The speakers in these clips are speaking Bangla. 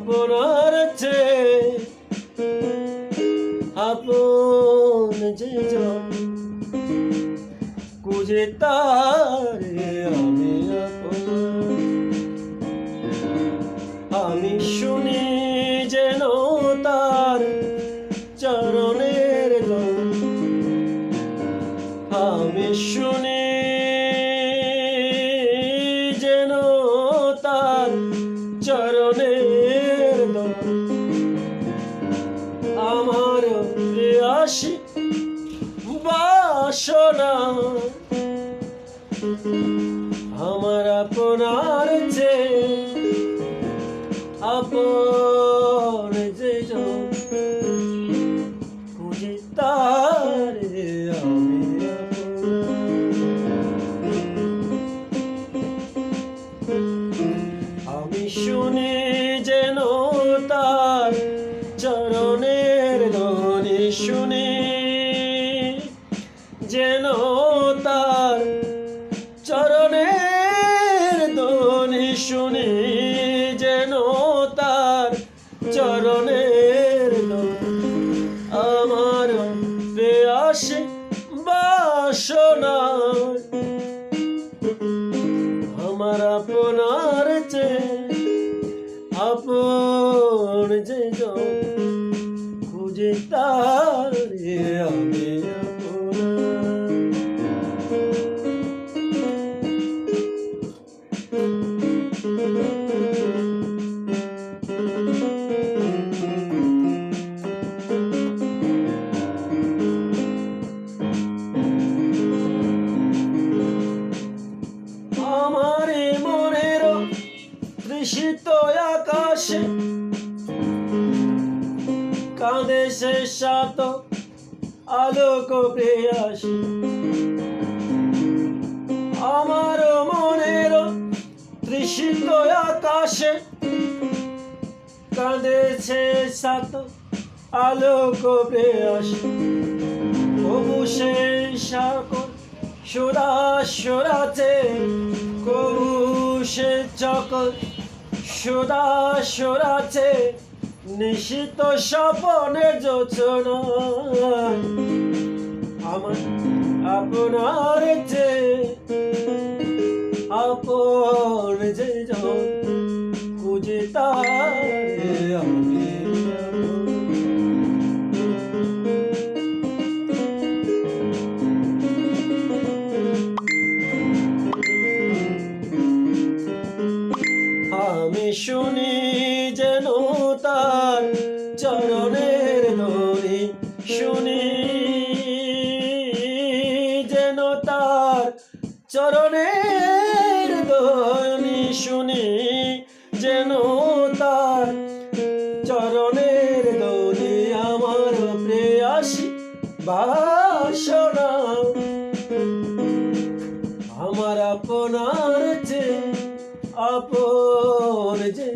আপনার চেয়ে আপন যে কুজে তারে আমি আপন। আমার আপনার যে আপন যে আমি। আমি শুনি যেন তার চরণের ধ্বনি শুনি প্রেয়াসে বাসনা আমার আপনার চেয়ে আপন যে খুঁজে তারে আমার মনের দৃশিত আকাশে কাঁদে সে সাত আলোক প্রেয়াস। আমার মনের দৃশিত আকাশে কাঁদেছে সাত আলোক প্রেয়াস। তবু সেই সাকর সুরা সুরাতে সে চকল সুদা সুরাছে নিশিত স্বপনে যোচনা আমার আপনার যে আপন শুনি যেন তার চরণের ধ্বনি। শুনি যেন তার চরণের ধ্বনি। শুনি যেন তার চরণের ধ্বনি। আমার প্রেয়াসী বাসনা। আমার আপনার আপন যে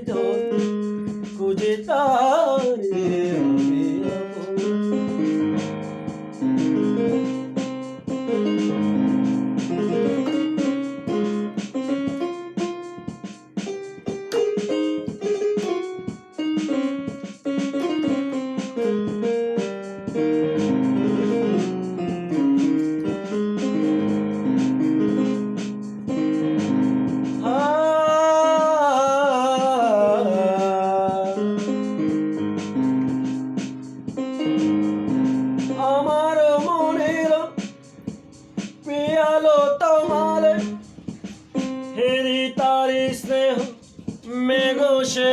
খুঁজে তারে पियालो तमाले हेरी तारी स्नेह मेघोशे